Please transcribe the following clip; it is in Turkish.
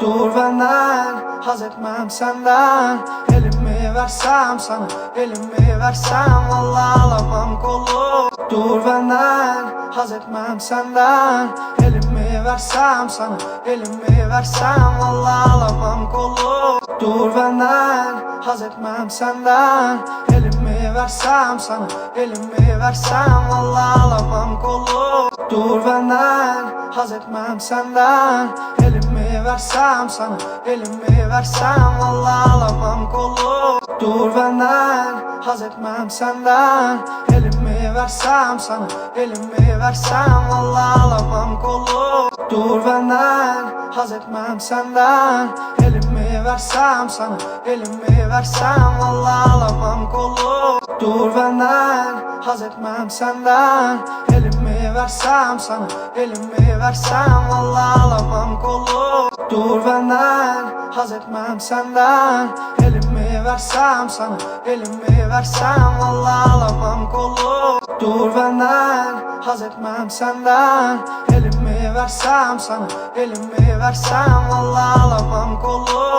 Dur benden haz etmem senden. Elimi versem sana Elimi versem Vallahi alamam kolu. Dur benden haz etmem senden. Elimi versem sana Elimi versem Vallahi alamam kolu. Dur benden haz etmem senden. Elimi versem sana Elimi versem Vallahi alamam kolu. Dur benden haz etmem senden. Elimi versem sana Elimi versem Vallahi alamam kolu. Dur benden haz etmem senden. Elimi versem sana Elimi versem Vallahi alamam kolu. Dur benden haz etmem senden. Elimi versem sana Elimi versem Vallahi alamam kolu. Dur benden haz etmem senden. Elimi versem sana Elimi versem Vallahi alamam kolu. Dur benden haz etmem senden. Elimi versem sana Elimi versem Vallahi alamam kolu. Dur benden haz etmem senden. Elimi versem sana Elimi versem Vallahi alamam kolu